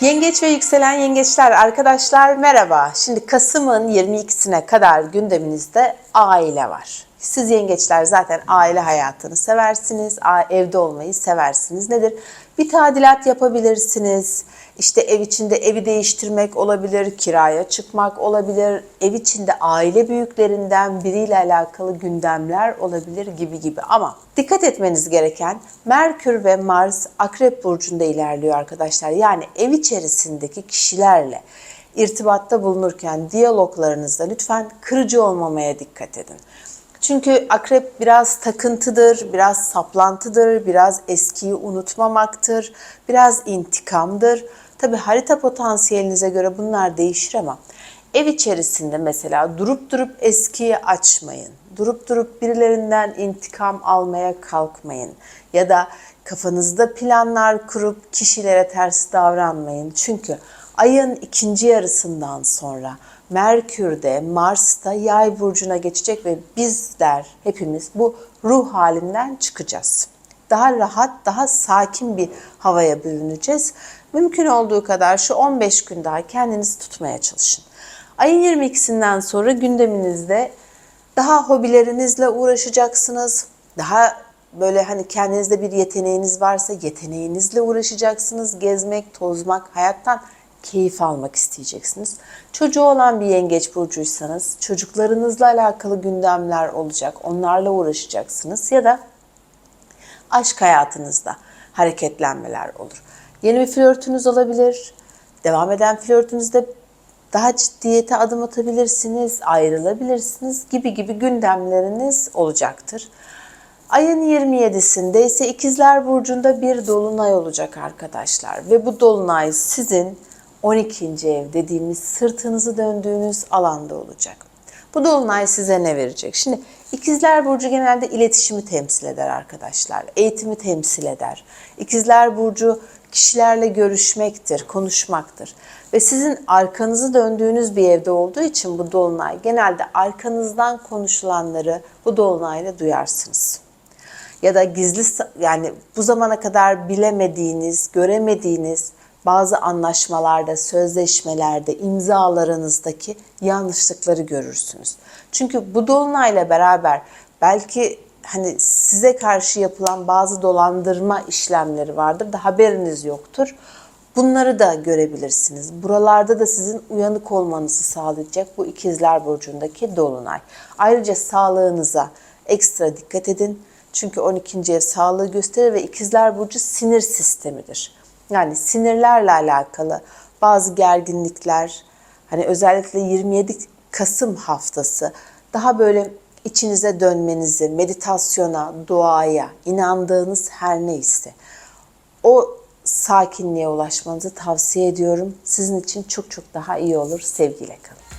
Yengeç ve yükselen yengeçler arkadaşlar merhaba. Şimdi Kasım'ın 22'sine kadar gündeminizde aile var. Siz yengeçler zaten aile hayatını seversiniz, evde olmayı seversiniz. Nedir? Bir tadilat yapabilirsiniz. İşte ev içinde evi değiştirmek olabilir, kiraya çıkmak olabilir, ev içinde aile büyüklerinden biriyle alakalı gündemler olabilir gibi gibi. Ama dikkat etmeniz gereken Merkür ve Mars Akrep Burcu'nda ilerliyor arkadaşlar. Yani ev içerisindeki kişilerle irtibatta bulunurken diyaloglarınızda lütfen kırıcı olmamaya dikkat edin. Çünkü akrep biraz takıntıdır, biraz saplantıdır, biraz eskiyi unutmamaktır, biraz intikamdır. Tabi harita potansiyelinize göre bunlar değişir ama ev içerisinde mesela durup durup eskiyi açmayın. Durup durup birilerinden intikam almaya kalkmayın. Ya da kafanızda planlar kurup kişilere ters davranmayın. Çünkü ayın ikinci yarısından sonra Merkür de Mars da yay burcuna geçecek ve bizler hepimiz bu ruh halinden çıkacağız. Daha rahat, daha sakin bir havaya bürüneceğiz. Mümkün olduğu kadar şu 15 gün daha kendinizi tutmaya çalışın. Ayın 22'sinden sonra gündeminizde daha hobilerinizle uğraşacaksınız. Daha böyle hani kendinizde bir yeteneğiniz varsa yeteneğinizle uğraşacaksınız. Gezmek, tozmak, hayattan keyif almak isteyeceksiniz. Çocuğu olan bir yengeç burcuysanız çocuklarınızla alakalı gündemler olacak. Onlarla uğraşacaksınız ya da aşk hayatınızda hareketlenmeler olur. Yeni bir flörtünüz olabilir. Devam eden flörtünüzde daha ciddiyete adım atabilirsiniz, ayrılabilirsiniz gibi gibi gündemleriniz olacaktır. Ayın 27'sinde ise İkizler Burcu'nda bir dolunay olacak arkadaşlar. Ve bu dolunay sizin 12. ev dediğimiz sırtınızı döndüğünüz alanda olacak. Bu dolunay size ne verecek? Şimdi İkizler Burcu genelde iletişimi temsil eder arkadaşlar. Eğitimi temsil eder. İkizler Burcu kişilerle görüşmektir, konuşmaktır. Ve sizin arkanızı döndüğünüz bir evde olduğu için bu dolunay genelde arkanızdan konuşulanları bu dolunayla duyarsınız ya da gizli yani bu zamana kadar bilemediğiniz, göremediğiniz bazı anlaşmalarda, sözleşmelerde, imzalarınızdaki yanlışlıkları görürsünüz. Çünkü bu dolunayla beraber belki hani size karşı yapılan bazı dolandırma işlemleri vardır da haberiniz yoktur. Bunları da görebilirsiniz. Buralarda da sizin uyanık olmanızı sağlayacak bu ikizler burcundaki dolunay. Ayrıca sağlığınıza ekstra dikkat edin. Çünkü 12. ev sağlığı gösterir ve ikizler burcu sinir sistemidir. Yani sinirlerle alakalı bazı gerginlikler, hani özellikle 27 Kasım haftası daha böyle içinize dönmenizi, meditasyona, duaya, inandığınız her neyse o sakinliğe ulaşmanızı tavsiye ediyorum. Sizin için çok çok daha iyi olur. Sevgiyle kalın.